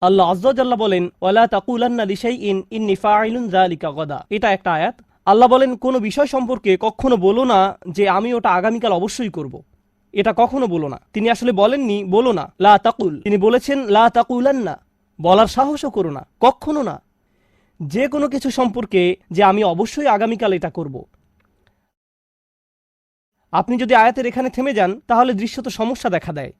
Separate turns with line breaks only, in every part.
আল্লাহ আজ্লাহ বলেন, ওয়ালা তাকুলান্না লিশাই ইন ইন্নি ফাইলুন জালিকা গদা। এটা একটা আয়াত। আল্লাহ বলেন, কোনো বিষয় সম্পর্কে কখনো বলো না যে আমি ওটা আগামীকাল অবশ্যই করব। এটা কখনো বলো না। তিনি আসলে বলেননি, বলো না। লা তাকুল। তিনি বলেছেন, লা তাকুলান্না। বলার সাহসও করো না, কখনো না। যে কোনো কিছু সম্পর্কে যে আমি অবশ্যই আগামীকাল এটা করব। আপনি যদি আয়াতের এখানে থেমে যান, তাহলে দৃশ্যত সমস্যা দেখা দেয়।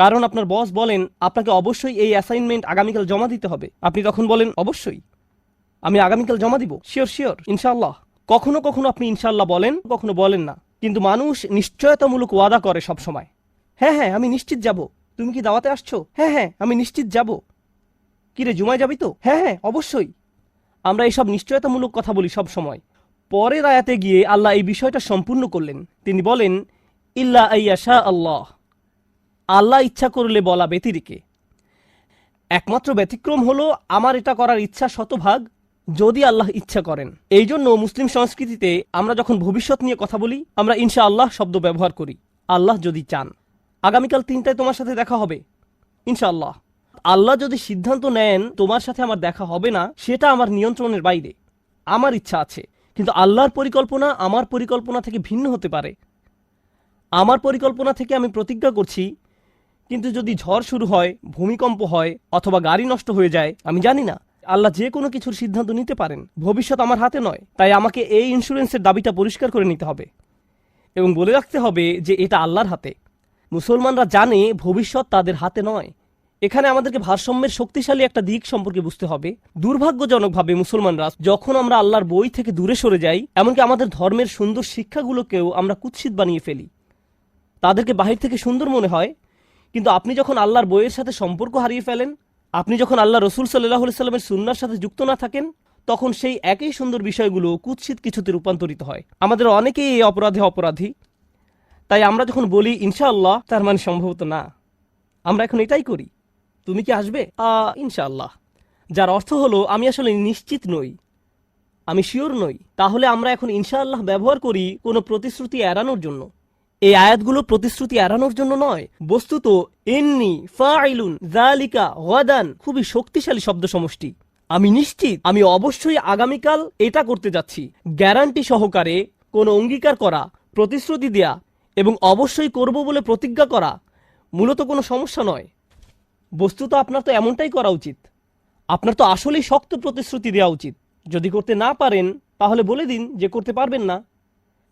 কারণ আপনার বস বলেন, আপনাকে অবশ্যই এই অ্যাসাইনমেন্ট আগামীকাল জমা দিতে হবে। আপনি তখন বলেন, অবশ্যই। আমি আগামীকাল জমা দিব। শিওর শিওর ইনশাল্লাহ কখনো কখনো আপনি ইনশাল্লাহ বলেন, কখনো বলেন না। কিন্তু মানুষ নিশ্চয়তামূলক ওয়াদা করে সব সময় হ্যাঁ হ্যাঁ আমি নিশ্চিত যাব। তুমি কি দাওয়াতে আসছো? হ্যাঁ হ্যাঁ আমি নিশ্চিত যাব। কিরে জুমায় যাবি তো? হ্যাঁ হ্যাঁ অবশ্যই। আমরা এইসব নিশ্চয়তামূলক কথা বলি সব সময় পরের আয়াতে গিয়ে আল্লাহ এই বিষয়টা সম্পূর্ণ করলেন। তিনি বলেন, ইল্লা আল্লাহ। আল্লাহ ইচ্ছা করলে বলা ব্যতিরিকে। একমাত্র ব্যতিক্রম হলো আমার এটা করার ইচ্ছা শতভাগ যদি আল্লাহ ইচ্ছা করেন। এই জন্য মুসলিম সংস্কৃতিতে আমরা যখন ভবিষ্যৎ নিয়ে কথা বলি, আমরা ইনশা আল্লাহ শব্দ ব্যবহার করি, আল্লাহ যদি চান। আগামীকাল তিনটায় তোমার সাথে দেখা হবে, ইনশাআল্লাহ। আল্লাহ যদি সিদ্ধান্ত নেন তোমার সাথে আমার দেখা হবে না, সেটা আমার নিয়ন্ত্রণের বাইরে, আমার ইচ্ছা আছে। কিন্তু আল্লাহর পরিকল্পনা আমার পরিকল্পনা থেকে ভিন্ন হতে পারে। আমার পরিকল্পনা থেকে আমি প্রতিজ্ঞা করছি কিন্তু যদি ঝড় শুরু হয়, ভূমিকম্প হয়, অথবা গাড়ি নষ্ট হয়ে যায়, আমি জানি না। আল্লাহ যে কোনো কিছুর সিদ্ধান্ত নিতে পারেন। ভবিষ্যৎ আমার হাতে নয়, তাই আমাকে এই ইন্স্যুরেন্সের দাবিটা পরিষ্কার করে নিতে হবে এবং বলে রাখতে হবে যে এটা আল্লাহর হাতে। মুসলমানরা জানে ভবিষ্যৎ তাদের হাতে নয়। এখানে আমাদেরকে ভারসাম্যের শক্তিশালী একটা দিক সম্পর্কে বুঝতে হবে। দুর্ভাগ্যজনকভাবে মুসলমানরা, যখন আমরা আল্লাহর বই থেকে দূরে সরে যাই, এমনকি আমাদের ধর্মের সুন্দর শিক্ষাগুলোকেও আমরা কুৎসিত বানিয়ে ফেলি। তাদেরকে বাহির থেকে সুন্দর মনে হয় কিন্তু আপনি যখন আল্লাহর বইয়ের সাথে সম্পর্ক হারিয়ে ফেলেন, আপনি যখন আল্লাহ রসুল সাল্লাহ সাল্লামের সুন্নার সাথে যুক্ত না থাকেন, তখন সেই একই সুন্দর বিষয়গুলো কুৎসিত কিছুতে রূপান্তরিত হয়। আমাদের অনেকেই এই অপরাধে অপরাধী। তাই আমরা যখন বলি, ইনশাআল্লাহ তার মানে সম্ভবত না। আমরা এখন এটাই করি। তুমি কি আসবে? ইনশাআল্লাহ। যার অর্থ হলো, আমি আসলে নিশ্চিত নই। আমি শিওর নই। তাহলে আমরা এখন ইনশাআল্লাহ ব্যবহার করি কোনো প্রতিশ্রুতি এড়ানোর জন্য। এই আয়াতগুলো প্রতিশ্রুতি এড়ানোর জন্য নয়। বস্তুত এন্নি ফাইলুন জালিকা ওয়াদান, খুবই শক্তিশালী শব্দ সমষ্টি আমি নিশ্চিত, আমি অবশ্যই আগামীকাল এটা করতে যাচ্ছি। গ্যারান্টি সহকারে কোনো অঙ্গীকার করা, প্রতিশ্রুতি দেয়া এবং অবশ্যই করব বলে প্রতিজ্ঞা করা মূলত কোনো সমস্যা নয়। বস্তুত আপনার তো এমনটাই করা উচিত। আপনার তো আসলেই শক্ত প্রতিশ্রুতি দেওয়া উচিত। যদি করতে না পারেন, তাহলে বলে দিন যে করতে পারবেন না।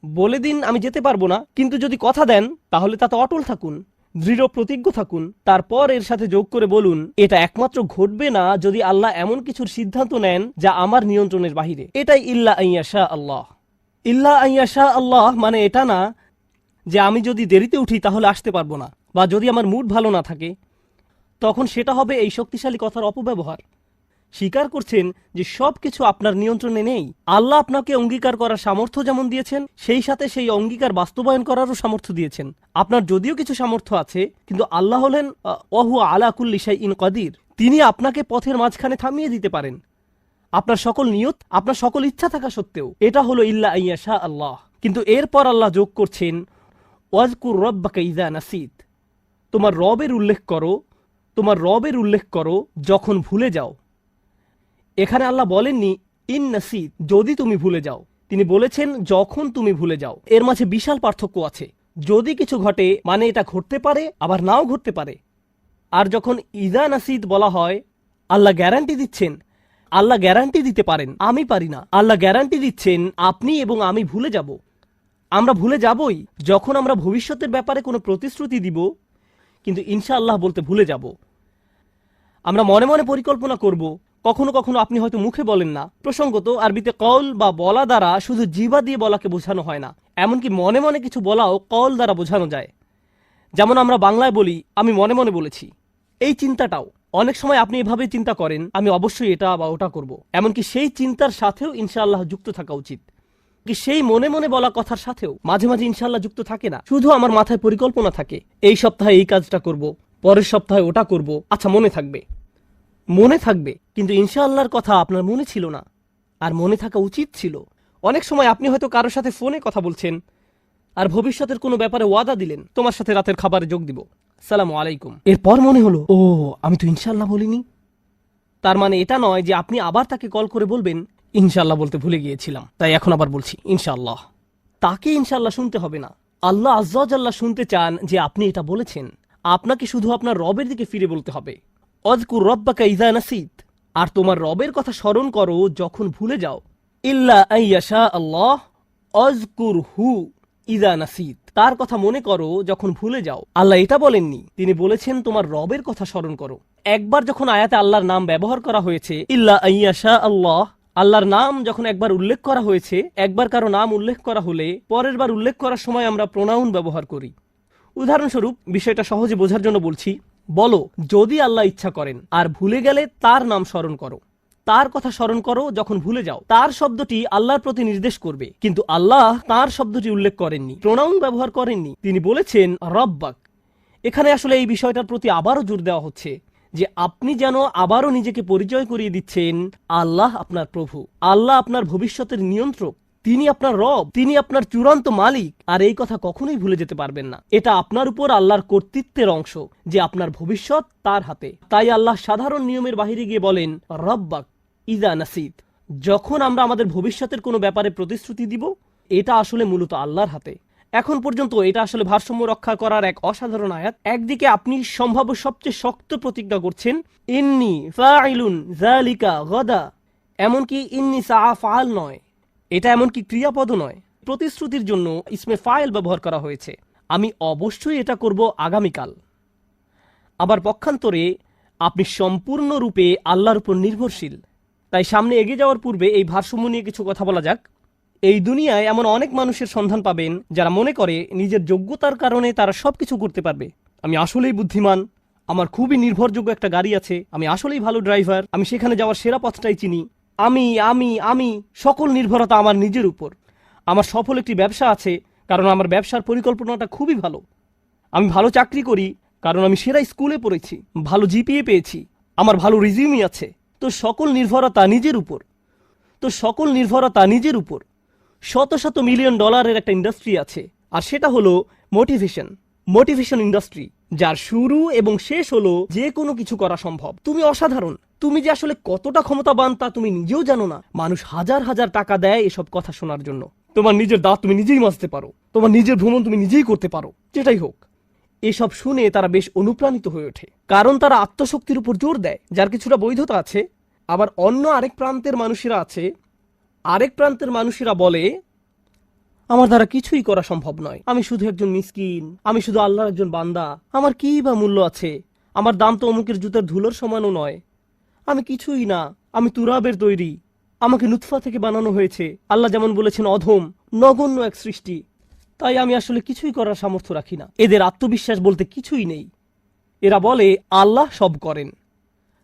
বলে দিন, আমি যেতে পারব না, কিন্তু যদি কথা দেন, তাহলে তাতে অটল থাকুন, দৃঢ় প্রতিজ্ঞ থাকুন, তারপর এর সাথে যোগ করে বলুন, এটা একমাত্র ঘটবে না যদি আল্লাহ এমন কিছুর সিদ্ধান্ত নেন যা আমার নিয়ন্ত্রণের বাহিরে। এটাই ইল্লা আইয়াশা আল্লাহ। ইল্লা আইয়াশা আল্লাহ মানে এটা না যে আমি যদি দেরিতে উঠি, তাহলে আসতে পারব না, বা যদি আমার মুড ভালো না থাকে, তখন সেটা হবে এই শক্তিশালী কথার অপব্যবহার। স্বীকার করছেন যে সব কিছু আপনার নিয়ন্ত্রণে নেই। আল্লাহ আপনাকে অঙ্গীকার করার সামর্থ্য যেমন দিয়েছেন, সেই সাথে সেই অঙ্গীকার বাস্তবায়ন করারও সামর্থ্য দিয়েছেন। আপনার যদিও কিছু সামর্থ্য আছে, কিন্তু আল্লাহ হলেন অহু ওহু আলা কুল্লি ইন কদির। তিনি আপনাকে পথের মাঝখানে থামিয়ে দিতে পারেন। আপনার সকল নিয়ত, আপনার সকল ইচ্ছা থাকা সত্ত্বেও। এটা হলো ইল্লা আইয়া শাহ আল্লাহ। কিন্তু এরপর আল্লাহ যোগ করছেন, ওয়াজকুর রব্বাকা ইজা নাসিদ তোমার রবের উল্লেখ করো, তোমার রবের উল্লেখ করো যখন ভুলে যাও। এখানে আল্লাহ বলেননি, ইন নাসিদ, যদি তুমি ভুলে যাও। তিনি বলেছেন, যখন তুমি ভুলে যাও। এর মাঝে বিশাল পার্থক্য আছে। যদি কিছু ঘটে মানে এটা ঘটতে পারে, আবার নাও ঘটতে পারে। আর যখন ইজা নাসিদ বলা হয়, আল্লাহ গ্যারান্টি দিচ্ছেন, আল্লাহ গ্যারান্টি দিতে পারেন, আমি পারি না। আল্লাহ গ্যারান্টি দিচ্ছেন, আপনি এবং আমি ভুলে যাব। আমরা ভুলে যাবই, যখন আমরা ভবিষ্যতের ব্যাপারে কোনো প্রতিশ্রুতি দিব, কিন্তু ইনশাআল্লাহ বলতে ভুলে যাব। আমরা মনে মনে পরিকল্পনা করব কখনো কখনো আপনি হয়তো মুখে বলেন না। প্রসঙ্গত, আরবিতে কল বা বলা দ্বারা শুধু জিবা দিয়ে বলাকে বোঝানো হয় না, এমনকি মনে মনে কিছু বলাও কল দ্বারা বোঝানো যায়। যেমন আমরা বাংলায় বলি, আমি মনে মনে বলেছি। এই চিন্তাটাও, অনেক সময় আপনি এভাবে চিন্তা করেন, আমি অবশ্যই এটা বা ওটা করব। এমনকি সেই চিন্তার সাথেও ইনশাআল্লাহ যুক্ত থাকা উচিত। কি সেই মনে মনে বলা কথার সাথেও মাঝে মাঝে ইনশাল্লাহ যুক্ত থাকে না? শুধু আমার মাথায় পরিকল্পনা থাকে, এই সপ্তাহে এই কাজটা করব, পরের সপ্তাহে ওটা করব। আচ্ছা মনে থাকবে। মনে থাকবে। কিন্তু ইনশাআল্লাহর কথা আপনার মনে ছিল না, আর মনে থাকা উচিত ছিল। অনেক সময় আপনি হয়তো কারোর সাথে ফোনে কথা বলছেন, আর ভবিষ্যতের কোনো ব্যাপারে ওয়াদা দিলেন, তোমার সাথে রাতের খাবারে যোগ দিব। সালাম আলাইকুম। এরপর মনে হলো, ও, আমি তো ইনশাল্লাহ বলিনি। তার মানে এটা নয় যে আপনি আবার তাকে কল করে বলবেন ইনশাল্লাহ বলতে ভুলে গিয়েছিলাম। তাই এখন আবার বলছি, ইনশাআল্লাহ। তাকে ইনশাল্লাহ শুনতে হবে না। আল্লাহ আজ্লাহ শুনতে চান যে আপনি এটা বলেছেন। আপনাকে শুধু আপনার রবের দিকে ফিরে বলতে হবে। অজকুর রব্বাকা ইজা নাসিদ আর তোমার রবের কথা স্মরণ করো যখন ভুলে যাও। ইল্লা আইয়াশা আল্লাহ অজকুর হু ইজা নাসিদ তার কথা মনে করো যখন ভুলে যাও। আল্লাহ এটা বলেননি। তিনি বলেছেন, তোমার রবের কথা স্মরণ করো। একবার যখন আয়াতে আল্লাহর নাম ব্যবহার করা হয়েছে, ইল্লা আইয়াশা আল্লাহ, আল্লাহর নাম যখন একবার উল্লেখ করা হয়েছে, একবার কারও নাম উল্লেখ করা হলে পরের বার উল্লেখ করার সময় আমরা প্রোনাউন ব্যবহার করি। উদাহরণস্বরূপ, বিষয়টা সহজে বোঝার জন্য বলছি বলো, যদি আল্লাহ ইচ্ছা করেন, আর ভুলে গেলে তার নাম স্মরণ করো। তার কথা স্মরণ করো যখন ভুলে যাও। তার শব্দটি আল্লাহর প্রতি নির্দেশ করবে। কিন্তু আল্লাহ তার শব্দটি উল্লেখ করেননি প্রোনাউন ব্যবহার করেননি। তিনি বলেছেন, রব্বাক। এখানে আসলে এই বিষয়টার প্রতি আবারও জোর দেওয়া হচ্ছে যে আপনি যেন আবারও নিজেকে পরিচয় করিয়ে দিচ্ছেন, আল্লাহ আপনার প্রভু। আল্লাহ আপনার ভবিষ্যতের নিয়ন্ত্রক। তিনি আপনার রব, তিনি আপনার চূড়ান্ত মালিক, আর এই কথা কখনোই ভুলে যেতে পারবেন না। এটা আপনার উপর আল্লাহর কর্তৃত্বের অংশ, যে আপনার ভবিষ্যৎ তার হাতে। তাই আল্লাহ সাধারণ নিয়মের বাহিরে গিয়ে বলেন, রব্বাক ইদা নাসিদ যখন আমরা আমাদের ভবিষ্যতের কোনো ব্যাপারে প্রতিশ্রুতি দিব, এটা আসলে মূলত আল্লাহর হাতে। এখন পর্যন্ত এটা আসলে ভারসাম্য রক্ষা করার এক অসাধারণ আয়াত। একদিকে আপনি সম্ভাব্য সবচেয়ে শক্ত প্রতিজ্ঞা করছেন, ইন্নি ফাইলুন জালিকা গদা। এমনকি ইন্নি সা ফাল নয়। এটা এমনকি ক্রিয়াপদ নয়। প্রতিশ্রুতির জন্য ইসমে ফাইল ব্যবহার করা হয়েছে। আমি অবশ্যই এটা করব আগামীকাল। আবার পক্ষান্তরে, আপনি সম্পূর্ণরূপে আল্লাহর উপর নির্ভরশীল। তাই সামনে এগিয়ে যাওয়ার পূর্বে এই ভারসাম্য নিয়ে কিছু কথা বলা যাক। এই দুনিয়ায় এমন অনেক মানুষের সন্ধান পাবেন, যারা মনে করে নিজের যোগ্যতার কারণে তারা সব কিছু করতে পারবে। আমি আসলেই বুদ্ধিমান, আমার খুবই নির্ভরযোগ্য একটা গাড়ি আছে, আমি আসলেই ভালো ড্রাইভার, আমি সেখানে যাওয়ার সেরা পথটাই চিনি। আমি আমি আমি, সকল নির্ভরতা আমার নিজের উপর। আমার সফল একটি ব্যবসা আছে, কারণ আমার ব্যবসার পরিকল্পনাটা খুবই ভালো। আমি ভালো চাকরি করি, কারণ আমি সেরা স্কুলে পড়েছি, ভালো জিপিএ পেয়েছি, আমার ভালো রিজিউমি আছে। তো সকল নির্ভরতা নিজের উপর। তো সকল নির্ভরতা নিজের উপর। শত শত মিলিয়ন ডলারের একটা ইন্ডাস্ট্রি আছে, আর সেটা হলো মোটিভেশন। মোটিভেশন ইন্ডাস্ট্রি যার শুরু এবং শেষ হলো যে কোনো কিছু করা সম্ভব। তুমি অসাধারণ। তুমি যে আসলে কতটা ক্ষমতাবান তা তুমি নিজেও জানো না। মানুষ হাজার হাজার টাকা দেয় এসব কথা শোনার জন্য। তোমার নিজের দাঁত তুমি নিজেই মাজতে পারো। তোমার নিজের ভ্রমণ তুমি নিজেই করতে পারো। যেটাই হোক। এসব শুনে তারা বেশ অনুপ্রাণিত হয়ে ওঠে। কারণ তারা আত্মশক্তির উপর জোর দেয়, যার কিছুটা বৈধতা আছে। আবার অন্য আরেক প্রান্তের মানুষেরা আছে। আরেক প্রান্তের মানুষেরা বলে আমার দ্বারা কিছুই করা সম্ভব নয়। আমি শুধু একজন মিসকিন, আমি শুধু আল্লাহর একজন বান্দা। আমার কি বা মূল্য আছে? আমার দাম তো অমুকের জুতার ধুলোর সমানও নয়। আমি কিছুই না, আমি তুরাবের তৈরি। আমাকে নুৎফা থেকে বানানো হয়েছে। আল্লাহ যেমন বলেছেন, অধম, নগণ্য এক সৃষ্টি। তাই আমি আসলে কিছুই করার সামর্থ্য রাখি না। এদের আত্মবিশ্বাস বলতে কিছুই নেই। এরা বলে, আল্লাহ সব করেন।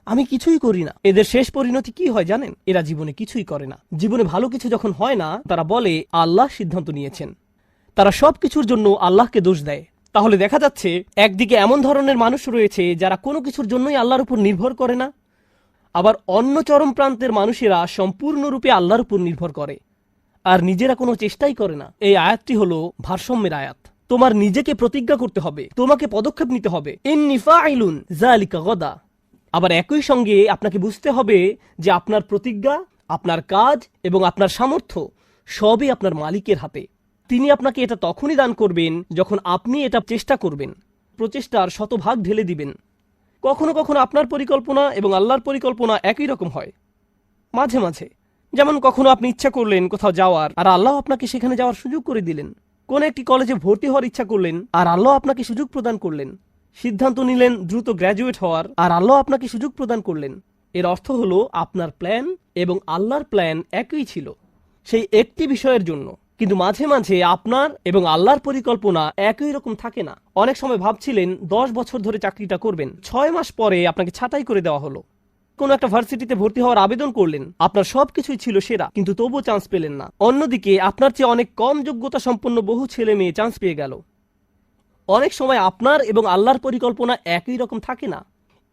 আমি কিছুই করি না। এদের শেষ পরিণতি কি হয় জানেন? এরা জীবনে কিছুই করে না। জীবনে ভালো কিছু যখন হয় না, তারা বলে, আল্লাহ সিদ্ধান্ত নিয়েছেন। তারা সব কিছুর জন্য আল্লাহকে দোষ দেয়। তাহলে দেখা যাচ্ছে, একদিকে এমন ধরনের মানুষ রয়েছে যারা কোনো কিছুর জন্যই আল্লাহর উপর নির্ভর করে না, আবার অন্য চরম প্রান্তের মানুষেরা সম্পূর্ণরূপে আল্লাহর উপর নির্ভর করে, আর নিজেরা কোনো চেষ্টাই করে না। এই আয়াতটি হলো ভারসাম্যের আয়াত। তোমার নিজেকে প্রতিজ্ঞা করতে হবে, তোমাকে পদক্ষেপ নিতে হবে। ইন্নি ফাইলুন জালিকা গদা। আবার একই সঙ্গে আপনাকে বুঝতে হবে যে আপনার প্রতিজ্ঞা, আপনার কাজ এবং আপনার সামর্থ্য সবই আপনার মালিকের হাতে। তিনি আপনাকে এটা তখনই দান করবেন যখন আপনি এটা চেষ্টা করবেন। প্রচেষ্টার শতভাগ ঢেলে দিবেন। কখনো কখনো আপনার পরিকল্পনা এবং আল্লাহর পরিকল্পনা একই রকম হয়। মাঝে মাঝে, যেমন কখনো আপনি ইচ্ছা করলেন কোথাও যাওয়ার আর আল্লাহ আপনাকে সেখানে যাওয়ার সুযোগ করে দিলেন। কোন একটি কলেজে ভর্তি হওয়ার ইচ্ছা করলেন আর আল্লাহ আপনাকে সুযোগ প্রদান করলেন। সিদ্ধান্ত নিলেন দ্রুত গ্র্যাজুয়েট হওয়ার। আর আল্লাহ আপনাকে সুযোগ প্রদান করলেন। এর অর্থ হলো, আপনার প্ল্যান এবং আল্লাহর প্ল্যান একই ছিল। সেই একটি বিষয়ের জন্য। কিন্তু মাঝে মাঝে আপনার এবং আল্লাহর পরিকল্পনা একই রকম থাকে না। অনেক সময় ভাবছিলেন, দশ বছর ধরে চাকরিটা করবেন। ছয় মাস পরে আপনাকে ছাঁটাই করে দেওয়া হলো। কোন একটা ভার্সিটিতে ভর্তি হওয়ার আবেদন করলেন। আপনার সবকিছুই ছিল সেরা, কিন্তু তবুও চান্স পেলেন না। অন্যদিকে, আপনার চেয়ে অনেক কম যোগ্যতা সম্পন্ন বহু ছেলে মেয়ে চান্স পেয়ে গেল। অনেক সময় আপনার এবং আল্লাহর পরিকল্পনা একই রকম থাকে না।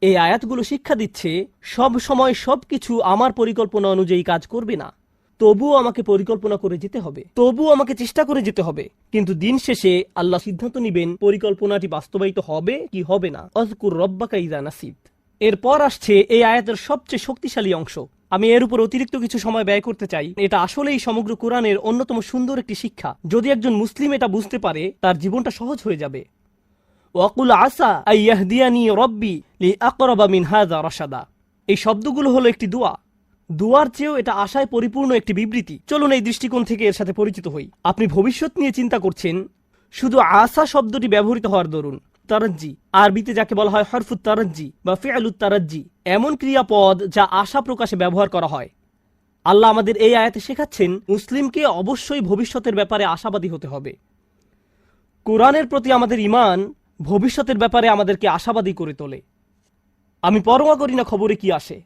এই আয়াতগুলো শিক্ষা দিচ্ছে, সব সময় সবকিছু আমার পরিকল্পনা অনুযায়ী কাজ করবে না। তবুও আমাকে পরিকল্পনা করে যেতে হবে। তবুও আমাকে চেষ্টা করে যেতে হবে। কিন্তু দিন শেষে আল্লাহ সিদ্ধান্ত নিবেন, পরিকল্পনাটি বাস্তবায়িত হবে কি হবে না। অজকুর রব্বাকা ইদা নাসিদ। এরপর আসছে এই আয়াতের সবচেয়ে শক্তিশালী অংশ। আমি এর উপর অতিরিক্ত কিছু সময় ব্যয় করতে চাই। এটা আসলেই সমগ্র কোরআনের অন্যতম সুন্দর একটি শিক্ষা। যদি একজন মুসলিম এটা বুঝতে পারে, তার জীবনটা সহজ হয়ে যাবে। ওয়াকুল আসা আইয়াহদিয়ানি রব্বি লি আকরাবা মিন হাযা রাশাদা। এই শব্দগুলো হলো একটি দোয়া। দুয়ার চেয়েও এটা আশায় পরিপূর্ণ একটি বিবৃতি। চলুন এই দৃষ্টিকোণ থেকে এর সাথে পরিচিত হই। আপনি ভবিষ্যৎ নিয়ে চিন্তা করছেন, শুধু আশা শব্দটি ব্যবহৃত হওয়ার দরুন। তারাজ্জি। আরবিতে যাকে বলা হয় হরফুত তারাজ্জি বা ফেয়ালুত তারাজ্জি, এমন ক্রিয়াপদ যা আশা প্রকাশে ব্যবহার করা হয়। আল্লাহ আমাদের এই আয়াতে শেখাচ্ছেন, মুসলিমকে অবশ্যই ভবিষ্যতের ব্যাপারে আশাবাদী হতে হবে। কোরআনের প্রতি আমাদের ইমান ভবিষ্যতের ব্যাপারে আমাদেরকে আশাবাদী করে তোলে। আমি পরোয়া করি না খবরে কি আসে।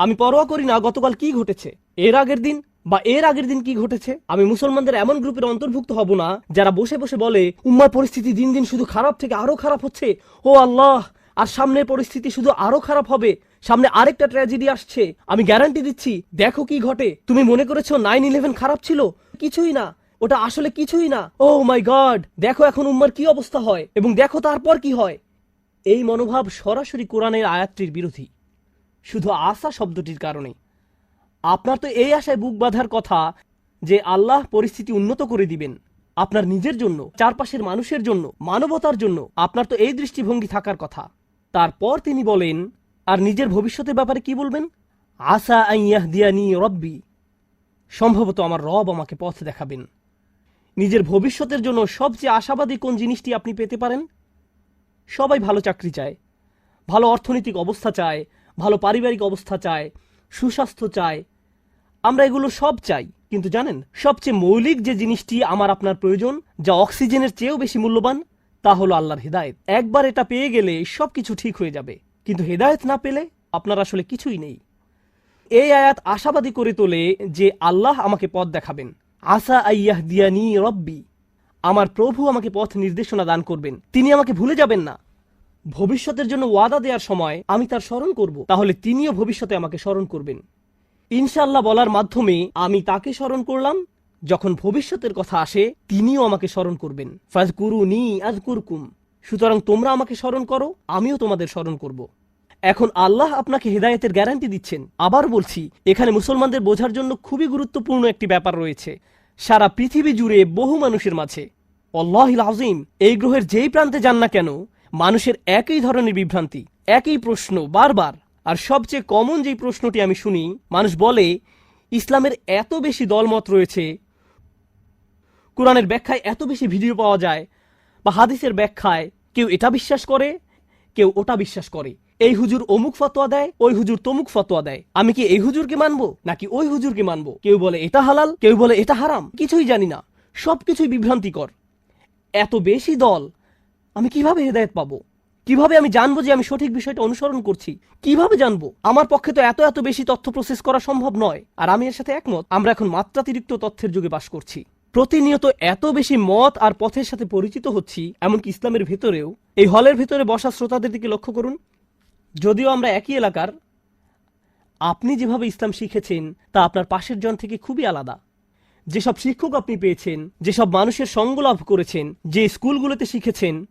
আমি পরোয়া করি না গতকাল কি ঘটেছে। এর আগের দিন বা এর আগের দিন কি ঘটেছে? আমি মুসলমানদের এমন গ্রুপের অন্তর্ভুক্ত হব না, যারা বসে বসে বলে, উম্মার পরিস্থিতি দিন দিন শুধু খারাপ থেকে আরও খারাপ হচ্ছে। ও আল্লাহ, আর সামনের পরিস্থিতি শুধু আরও খারাপ হবে। সামনে আরেকটা ট্র্যাজেডি আসছে। আমি গ্যারান্টি দিচ্ছি, দেখো কি ঘটে। তুমি মনে করেছ নাইন ইলেভেন খারাপ ছিল? কিছুই না। ওটা আসলে কিছুই না। ও মাই গড দেখো এখন উম্মার কি অবস্থা হয়, এবং দেখো তারপর কি হয়। এই মনোভাব সরাসরি কোরআনের আয়াতটির বিরোধী। শুধু আশা শব্দটির কারণে আপনার তো এই আশায় বুক বাঁধার কথা যে আল্লাহ পরিস্থিতি উন্নত করে দিবেন। আপনার নিজের জন্য, চারপাশের মানুষের জন্য, মানবতার জন্য আপনার তো এই দৃষ্টিভঙ্গি থাকার কথা। তারপর তিনি বলেন, আর নিজের ভবিষ্যতের ব্যাপারে কি বলবেন? আশা আইয়াহ দিয়ানি রব্বি। সম্ভবত আমার রব আমাকে পথ দেখাবেন। নিজের ভবিষ্যতের জন্য সবচেয়ে আশাবাদী কোন জিনিসটি আপনি পেতে পারেন? সবাই ভালো চাকরি চায়, ভালো অর্থনৈতিক অবস্থা চায়, ভালো পারিবারিক অবস্থা চায়, সুস্বাস্থ্য চায় আমরা এগুলো সব চাই। কিন্তু জানেন, সবচেয়ে মৌলিক যে জিনিসটি আমার আপনার প্রয়োজন, যা অক্সিজেনের চেয়েও বেশি মূল্যবান, তা হলো আল্লাহর হেদায়েত। একবার এটা পেয়ে গেলে সবকিছু ঠিক হয়ে যাবে। কিন্তু হেদায়েত না পেলে আপনার আসলে কিছুই নেই। এই আয়াত আশাবাদী করে তোলে যে আল্লাহ আমাকে পথ দেখাবেন। আসা আইয়াহ দিয়ানি রব্বি, আমার প্রভু আমাকে পথ নির্দেশনা দান করবেন। তিনি আমাকে ভুলে যাবেন না। ভবিষ্যতের জন্য ওয়াদা দেওয়ার সময় আমি তার স্মরণ করব। তাহলে তিনিও ভবিষ্যতে আমাকে স্মরণ করবেন। ইনশাল্লাহ বলার মাধ্যমে আমি তাকে স্মরণ করলাম। যখন ভবিষ্যতের কথা আসে, তিনিও আমাকে স্মরণ করবেন। ফাজ কুরু নি আজ কুরকুম সুতরাং তোমরা আমাকে স্মরণ করো, আমিও তোমাদের স্মরণ করব। এখন আল্লাহ আপনাকে হেদায়েতের গ্যারান্টি দিচ্ছেন। আবার বলছি, এখানে মুসলমানদের বোঝার জন্য খুবই গুরুত্বপূর্ণ একটি ব্যাপার রয়েছে। সারা পৃথিবী জুড়ে বহু মানুষের মাঝে। অল্লাহিল আজিম এই গ্রহের যেই প্রান্তে যান না কেন, মানুষের একই ধরনের বিভ্রান্তি, একই প্রশ্ন বারবার। আর সবচেয়ে কমন যেই প্রশ্নটি আমি শুনি, মানুষ বলে, ইসলামের এত বেশি দলমত রয়েছে, কোরআনের ব্যাখ্যায় এত বেশি ভিডিও পাওয়া যায় বা হাদিসের ব্যাখ্যায় কেউ এটা বিশ্বাস করে, কেউ ওটা বিশ্বাস করে। এই হুজুর অমুক ফতোয়া দেয়, ওই হুজুর তমুক ফতোয়া দেয়। আমি কি এই হুজুরকে মানবো, নাকি ওই হুজুরকে মানবো? কেউ বলে, এটা হালাল। কেউ বলে, এটা হারাম। কিছুই জানি না। সবকিছুই বিভ্রান্তিকর। এত বেশি দল, আমি কীভাবে হেদায়েত পাবো? কীভাবে আমি জানব যে আমি সঠিক বিষয়টা অনুসরণ করছি? কীভাবে জানব? আমার পক্ষে তো এত এত বেশি তথ্য প্রসেস করা সম্ভব নয়। আর আমি এর সাথে একমত, আমরা এখন মাত্রাতিরিক্ত তথ্যের যুগে বাস করছি। প্রতিনিয়ত এত বেশি মত আর পথের সাথে পরিচিত হচ্ছি, এমনকি ইসলামের ভেতরেও। এই হলের ভেতরে বসা শ্রোতাদের দিকে লক্ষ্য করুন। যদিও আমরা একই এলাকার, আপনি যেভাবে ইসলাম শিখেছেন, তা আপনার পাশের জন থেকে খুবই আলাদা। যেসব শিক্ষক আপনি পেয়েছেন, যেসব মানুষের সঙ্গ লাভ করেছেন, যে স্কুলগুলোতে শিখেছেন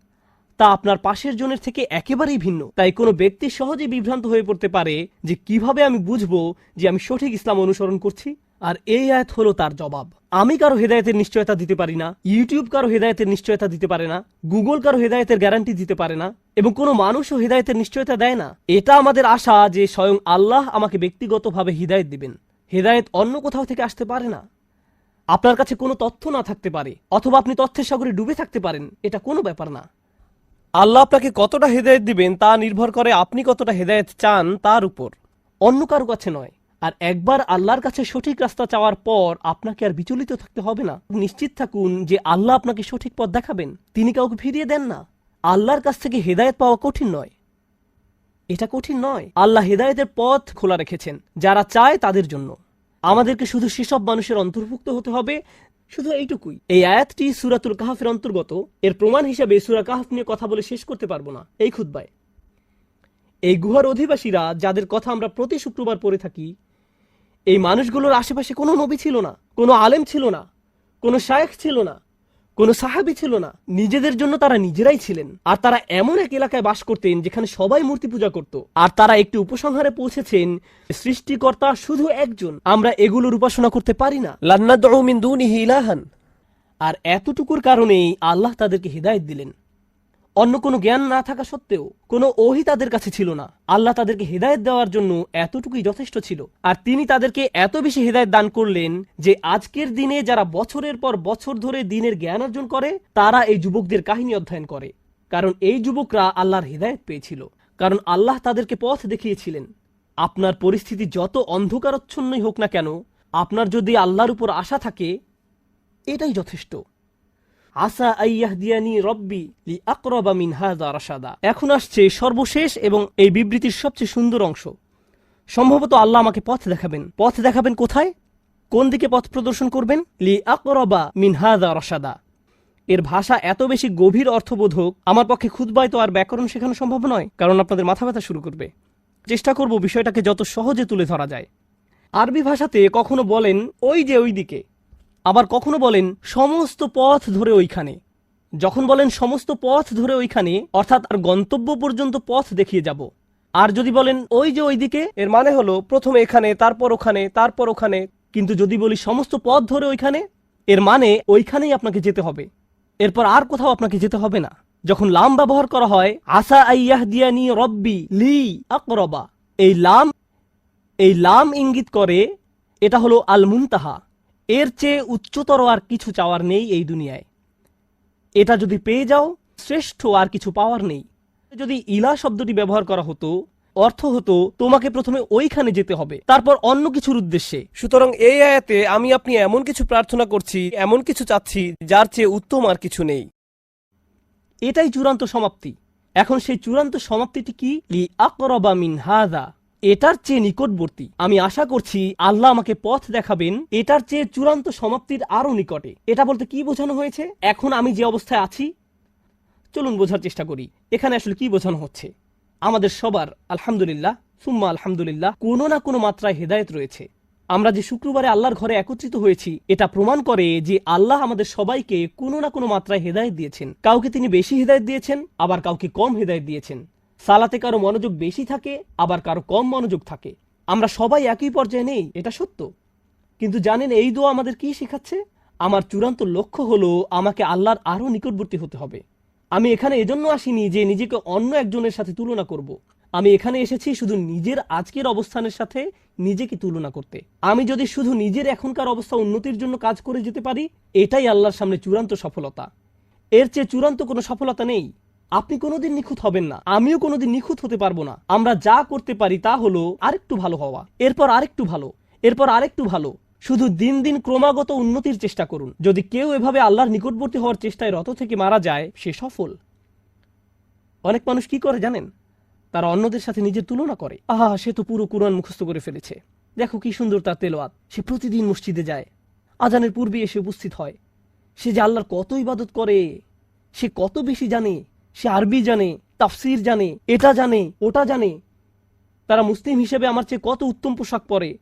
তা আপনার পাশের জনের থেকে একেবারেই ভিন্ন। তাই কোনো ব্যক্তি সহজে বিভ্রান্ত হয়ে পড়তে পারে যে কীভাবে আমি বুঝব যে আমি সঠিক ইসলাম অনুসরণ করছি? আর এই আয়াত হলো তার জবাব। আমি কারও হেদায়েতের নিশ্চয়তা দিতে পারি না, ইউটিউব কারও হেদায়েতের নিশ্চয়তা দিতে পারে না, গুগল কারও হেদায়েতের গ্যারান্টি দিতে পারে না, এবং কোনো মানুষও হেদায়তের নিশ্চয়তা দেয় না। এটা আমাদের আশা যে স্বয়ং আল্লাহ আমাকে ব্যক্তিগতভাবে হিদায়ত দিবেন। হেদায়েত অন্য কোথাও থেকে আসতে পারে না। আপনার কাছে কোনো তথ্য না থাকতে পারে, অথবা আপনি তথ্যের সাগরে ডুবে থাকতে পারেন, এটা কোনো ব্যাপার না। আল্লাহ আপনাকে কতটা হেদায়েত দিবেন তা নির্ভর করে আপনি কতটা হেদায়েত চান তার উপর। অন্য কারও কাছে নয়। আর একবার আল্লাহর কাছে সঠিক রাস্তা চাওয়ার পর আপনাকে আর বিচলিত থাকতে হবে না। নিশ্চিত থাকুন যে আল্লাহ আপনাকে সঠিক পথ দেখাবেন। তিনি কাউকে ফিরিয়ে দেন না। আল্লাহর কাছ থেকে হেদায়েত পাওয়া কঠিন নয়। এটা কঠিন নয়। আল্লাহ হেদায়েতের পথ খোলা রেখেছেন, যারা চায় তাদের জন্য। আমাদেরকে শুধু সেসব মানুষের অন্তর্ভুক্ত হতে হবে শুধু এইটুকুই। এই আয়াতটি সুরাতুল কাহাফের অন্তর্গত। এর প্রমাণ হিসাবে সুরা কাহাফ নিয়ে কথা বলে শেষ করতে পারব না। এই খুদ্বায় এই গুহার অধিবাসীরা, যাদের কথা আমরা প্রতি শুক্রবার পড়ে থাকি, এই মানুষগুলোর আশেপাশে কোনো নবী ছিল না, কোনো আলেম ছিল না, কোনো শায়েখ ছিল না। কোনো সাহাবি ছিল না। নিজেদের জন্য তারা নিজেরাই ছিলেন। আর তারা এমন এক এলাকায় বাস করতেন যেখানে সবাই মূর্তি পূজা করত। আর তারা একটি উপসংহারে পৌঁছেছেন, সৃষ্টিকর্তা শুধু একজন। আমরা এগুলোর উপাসনা করতে পারি না।
লান্না মিন ইলাহান।
আর এতটুকুর কারণেই আল্লাহ তাদেরকে হৃদায়ত দিলেন। অন্য কোনো জ্ঞান না থাকা সত্ত্বেও কোনো ওহি তাদের কাছে ছিল না। আল্লাহ তাদেরকে হৃদায়ত দেওয়ার জন্য এতটুকুই যথেষ্ট ছিল। আর তিনি তাদেরকে এত বেশি হৃদায়ত দান করলেন যে আজকের দিনে যারা বছরের পর বছর ধরে দিনের জ্ঞান অর্জন করে, তারা এই যুবকদের কাহিনী অধ্যয়ন করে। কারণ এই যুবকরা আল্লাহর হৃদায়ত পেয়েছিল। কারণ আল্লাহ তাদেরকে পথ দেখিয়েছিলেন। আপনার পরিস্থিতি যত অন্ধকারচ্ছন্নই হোক না কেন, আপনার যদি আল্লাহর উপর আশা থাকে, এটাই যথেষ্ট। আসা আইয়াহদিয়ানি রব্বি লি আকরবা মিন হাযা রাশাদা। এখন আসছে সর্বশেষ এবং এই বিবৃতির সবচেয়ে সুন্দর অংশ। সম্ভবত আল্লাহ আমাকে পথ দেখাবেন। পথ দেখাবেন কোথায়? কোন দিকে পথ প্রদর্শন করবেন? লি আকরবা মিন হাযা রাশাদা। এর ভাষা এত বেশি গভীর অর্থবোধক, আমার পক্ষে খুদবায় তো আর ব্যাকরণ শেখানো সম্ভব নয়, কারণ আপনাদের মাথা ব্যথা শুরু করবে। চেষ্টা করব বিষয়টাকে যত সহজে তুলে ধরা যায়। আরবি ভাষাতে কখনো বলেন, ওই যে ওই দিকে আবার কখনো বলেন, সমস্ত পথ ধরে ওইখানে। যখন বলেন, সমস্ত পথ ধরে ওইখানে, অর্থাৎ আর গন্তব্য পর্যন্ত পথ দেখিয়ে যাব। আর যদি বলেন, ওই যে ওইদিকে, এর মানে হলো, প্রথমে এখানে, তারপর ওখানে তারপর ওখানে, কিন্তু যদি বলি, সমস্ত পথ ধরে ওইখানে, এর মানে ওইখানেই আপনাকে যেতে হবে। এরপর আর কোথাও আপনাকে যেতে হবে না। যখন লাম ব্যবহার করা হয়, আসা আইয়াহ দিয়ানি রব্বি লি আকরবা। এই লাম এই লাম ইঙ্গিত করে, এটা হলো আল মুনতাহা এর চেয়ে উচ্চতর আর কিছু চাওয়ার নেই এই দুনিয়ায়। এটা যদি পেয়ে যাও শ্রেষ্ঠ আর কিছু পাওয়ার নেই। যদি ইলা শব্দটি ব্যবহার করা হতো অর্থ হতো তোমাকে প্রথমে ওইখানে যেতে হবে তারপর অন্য কিছুর উদ্দেশ্যে।
সুতরাং এই আয়াতে আমি আপনি এমন কিছু প্রার্থনা করছি এমন কিছু চাচ্ছি যার চেয়ে উত্তম আর কিছু নেই।
এটাই চূড়ান্ত সমাপ্তি। এখন সেই চূড়ান্ত সমাপ্তিটি কি? লি আকরবা মিন হাদা। এটার চেয়ে নিকটবর্তী। আমি আশা করছি আল্লাহ আমাকে পথ দেখাবেন, এটার চেয়ে চূড়ান্ত সমাপ্তির আরও নিকটে। এটা বলতে কি বোঝানো হয়েছে? এখন আমি যে অবস্থায় আছি, চলুন বোঝার চেষ্টা করি, এখানে আসলে কি বোঝানো হচ্ছে? আমাদের সবার আলহামদুলিল্লাহ, সুম্মা আলহামদুলিল্লাহ, কোনো না কোনো মাত্রায় হেদায়েত রয়েছে। আমরা যে শুক্রবারে আল্লাহর ঘরে একত্রিত হয়েছি, এটা প্রমাণ করে যে আল্লাহ আমাদের সবাইকে কোনো না কোনো মাত্রায় হেদায়েত দিয়েছেন। কাউকে তিনি বেশি হেদায়েত দিয়েছেন, আবার কাউকে কম হেদায়েত দিয়েছেন। সালাতে কারও মনোযোগ বেশি থাকে, আবার কারও কম মনোযোগ থাকে। আমরা সবাই একই পর্যায়ে নেই, এটা সত্য। কিন্তু জানেন এই দোয়া আমাদের কি শেখাচ্ছে? আমার চূড়ান্ত লক্ষ্য হলো আমাকে আল্লাহর আরও নিকটবর্তী হতে হবে। আমি এখানে এজন্য আসিনি যে নিজেকে অন্য একজনের সাথে তুলনা করব। আমি এখানে এসেছি শুধু নিজের আজকের অবস্থানের সাথে নিজেকে তুলনা করতে। আমি যদি শুধু নিজের এখনকার অবস্থা উন্নতির জন্য কাজ করে যেতে পারি, এটাই আল্লাহর সামনে চূড়ান্ত সফলতা। এর চেয়ে চূড়ান্ত কোনো সফলতা নেই। আপনি কোনোদিন নিখুঁত হবেন না। আমিও কোনোদিন নিখুঁত হতে পারব না। আমরা যা করতে পারি তা হলো আরেকটু ভালো হওয়া। এরপর আরেকটু ভালো। এরপর আরেকটু ভালো। শুধু দিন দিন ক্রমাগত উন্নতির চেষ্টা করুন। যদি কেউ এভাবে আল্লাহর নিকটবর্তী হওয়ার চেষ্টায় রত থেকে মারা যায়, সে সফল। অনেক মানুষ কি করে জানেন? তারা অন্যদের সাথে নিজের তুলনা করে। আহা, সে তো পুরো কোরআন মুখস্থ করে ফেলেছে। দেখো কি সুন্দর তার তেলোয়াত। সে প্রতিদিন মসজিদে যায়। আজানের পূর্বে এসে উপস্থিত হয়। সে যে আল্লাহর কত ইবাদত করে, সে কত বেশি জানে। সে আরবি জানে, তাফসির জানে, এটা জানে, ওটা জানে। তারা মুসলিম হিসেবে আমার চেয়ে কত উত্তম পোশাক পরে।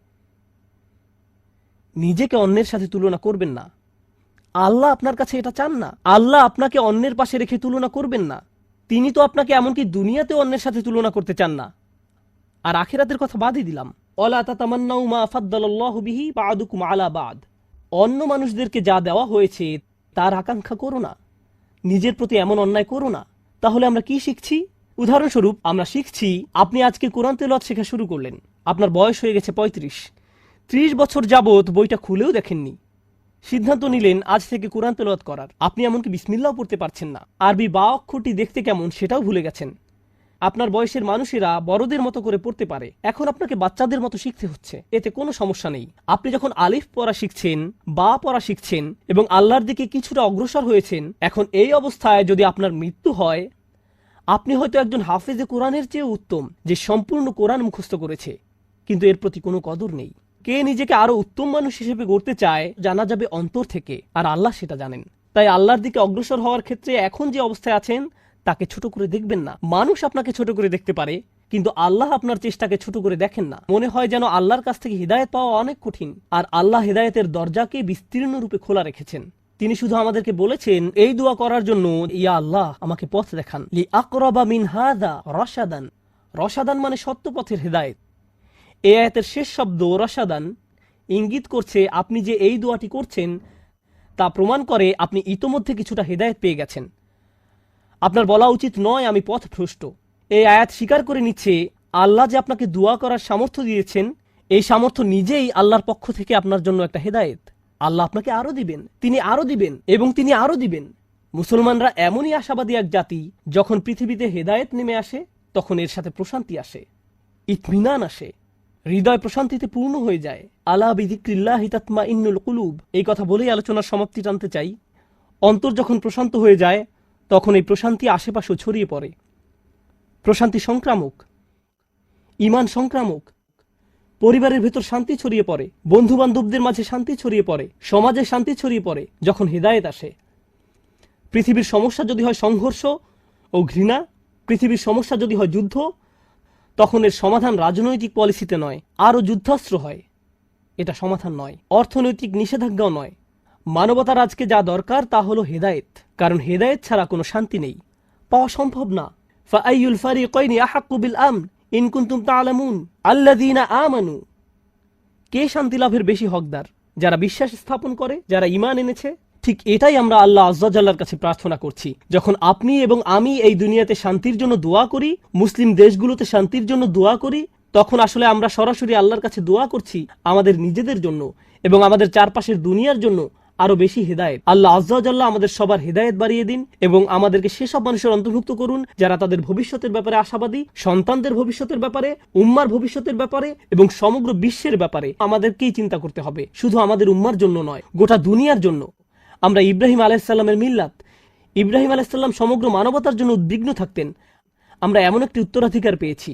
নিজেকে অন্যের সাথে তুলনা করবেন না। আল্লাহ আপনার কাছে এটা চান না। আল্লাহ আপনাকে অন্যের পাশে রেখে তুলনা করবেন না। তিনি তো আপনাকে এমনকি দুনিয়াতে অন্যের সাথে তুলনা করতে চান না। আর আখিরাতের কথা বাদই দিলাম। অলা বাদ। অন্য মানুষদেরকে যা দেওয়া হয়েছে, তার আকাঙ্ক্ষা করো না। নিজের প্রতি এমন অন্যায় করো না। তাহলে আমরা কি শিখছি? উদাহরণস্বরূপ, আমরা শিখছি, আপনি আজকে কোরআন তেলত শেখা শুরু করলেন। আপনার বয়স হয়ে গেছে পঁয়ত্রিশ। ত্রিশ বছর যাবত বইটা খুলেও দেখেননি। সিদ্ধান্ত নিলেন, আজ থেকে কোরআন তেলত করার। আপনি এমনকি বিসমিল্লাও পড়তে পারছেন না। আরবি বা অক্ষরটি দেখতে কেমন সেটাও ভুলে গেছেন। আপনার বয়সের মানুষেরা বড়দের মতো করে পড়তে পারে। এখন আপনাকে বাচ্চাদের মতো শিখতে হচ্ছে। এতে কোনো সমস্যা নেই। আপনি যখন আলিফ পড়া শিখছেন, বা পড়া শিখছেন, এবং আল্লাহর দিকে কিছুটা অগ্রসর হয়েছেন, এখন এই অবস্থায় যদি আপনার মৃত্যু হয়, আপনি হয়তো একজন হাফেজে কোরআনের চেয়ে উত্তম, যে সম্পূর্ণ কোরআন মুখস্থ করেছে। কিন্তু এর প্রতি কোনো কদর নেই। কে নিজেকে আরও উত্তম মানুষ হিসেবে গড়তে চায়, জানা যাবে অন্তর থেকে, আর আল্লাহ সেটা জানেন। তাই আল্লাহর দিকে অগ্রসর হওয়ার ক্ষেত্রে এখন যে অবস্থায় আছেন তাকে ছোট করে দেখবেন না। মানুষ আপনাকে ছোট করে দেখতে পারে, কিন্তু আল্লাহ আপনার চেষ্টাকে ছোট করে দেখেন না। মনে হয় যেন আল্লাহর কাছ থেকে হৃদায়ত পাওয়া অনেক কঠিন, আর আল্লাহ হৃদায়তের দরজাকে বিস্তীর্ণ রূপে খোলা রেখেছেন। তিনি শুধু আমাদেরকে বলেছেন, এই দোয়া করার জন্য ইয়া আল্লাহ, আমাকে পথ দেখান। লি আকরবা মিন হাদা রসাদান রসাদান মানে সত্য পথের হৃদায়ত। এ আয়াতের শেষ শব্দ রসাদান ইঙ্গিত করছে আপনি যে এই দোয়াটি করছেন, তা প্রমাণ করে আপনি ইতোমধ্যে কিছুটা হেদায়েত পেয়ে গেছেন। আপনার বলা উচিত নয় আমি পথ ভ্রষ্ট। এই আয়াত স্বীকার করে নিচ্ছে, আল্লাহ যে আপনাকে দোয়া করার সামর্থ্য দিয়েছেন, এই সামর্থ্য নিজেই আল্লাহর পক্ষ থেকে আপনার জন্য একটা হেদায়েত। আল্লাহ আপনাকে আরও দিবেন, তিনি আরও দিবেন, এবং তিনি আরও দিবেন। মুসলমানরা এমনই আশাবাদী এক জাতি, যখন পৃথিবীতে হেদায়েত নেমে আসে, তখন এর সাথে প্রশান্তি আসে। ইতমিনান আসে। হৃদয় প্রশান্তিতে পূর্ণ হয়ে যায়। আলা বিদিক্রিল্লাহ হিতাত্মা ইন্নুল কুলুব। এই কথা বলেই আলোচনার সমাপ্তি টানতে চাই। অন্তর যখন প্রশান্ত হয়ে যায় তখন এই প্রশান্তি আশেপাশেও ছড়িয়ে পড়ে। প্রশান্তি সংক্রামক, ইমান সংক্রামক, পরিবারের ভেতর শান্তি ছড়িয়ে পড়ে বন্ধু বান্ধবদের মাঝে শান্তি ছড়িয়ে পড়ে, সমাজে শান্তি ছড়িয়ে পড়ে যখন হেদায়েত আসে। পৃথিবীর সমস্যা যদি হয় সংঘর্ষ ও ঘৃণা, পৃথিবীর সমস্যা যদি হয় যুদ্ধ, তখন এর সমাধান রাজনৈতিক পলিসিতে নয়, আরও যুদ্ধাস্ত্র হয়। এটা সমাধান নয়, অর্থনৈতিক নিষেধাজ্ঞাও নয়। মানবতার আজকে যা দরকার তা হলো হেদায়েত, কারণ হেদায়েত ছাড়া কোনো শান্তি নেই। পাওয়া সম্ভব না। ফাআইয়ুল ফারিকাইনি আহাক্কু বিল আমন, ইন আমানু। কে শান্তি লাভের বেশি হকদার? যারা বিশ্বাস স্থাপন করে, যারা ইমান এনেছে? ঠিক এটাই আমরা আল্লাহ আজ্জাল্লাহর কাছে প্রার্থনা করছি। যখন আপনি এবং আমি এই দুনিয়াতে শান্তির জন্য দোয়া করি, মুসলিম দেশগুলোতে শান্তির জন্য দোয়া করি, তখন আসলে আমরা সরাসরি আল্লাহর কাছে দোয়া করছি আমাদের নিজেদের জন্য এবং আমাদের চারপাশের দুনিয়ার জন্য আরও বেশি হেদায়েত। আল্লাহ আজ্জাল্লাহ আমাদের সবার হেদায়েত বাড়িয়ে দিন এবং আমাদেরকে সেসব মানুষের অন্তর্ভুক্ত করুন যারা তাদের ভবিষ্যতের ব্যাপারে আশাবাদী, সন্তানদের ভবিষ্যতের ব্যাপারে, উম্মার ভবিষ্যতের ব্যাপারে এবং সমগ্র বিশ্বের ব্যাপারে। আমাদেরকেই চিন্তা করতে হবে। শুধু আমাদের উম্মার জন্য নয়, গোটা দুনিয়ার জন্য। আমরা ইব্রাহিম আলাইসাল্লামের মিল্লাত, ইব্রাহিম আলাইসাল্লাম সমগ্র মানবতার জন্য উদ্বিগ্ন থাকতেন। আমরা এমন একটি উত্তরাধিকার পেয়েছি।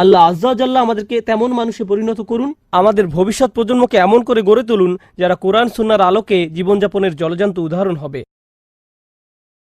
আল্লাহ আজ্লাহ আমাদেরকে তেমন মানুষে পরিণত করুন।
আমাদের ভবিষ্যৎ প্রজন্মকে এমন করে গড়ে তুলুন, যারা কোরআন, সুন্নার আলোকে জীবনযাপনের জলজান্ত উদাহরণ হবে।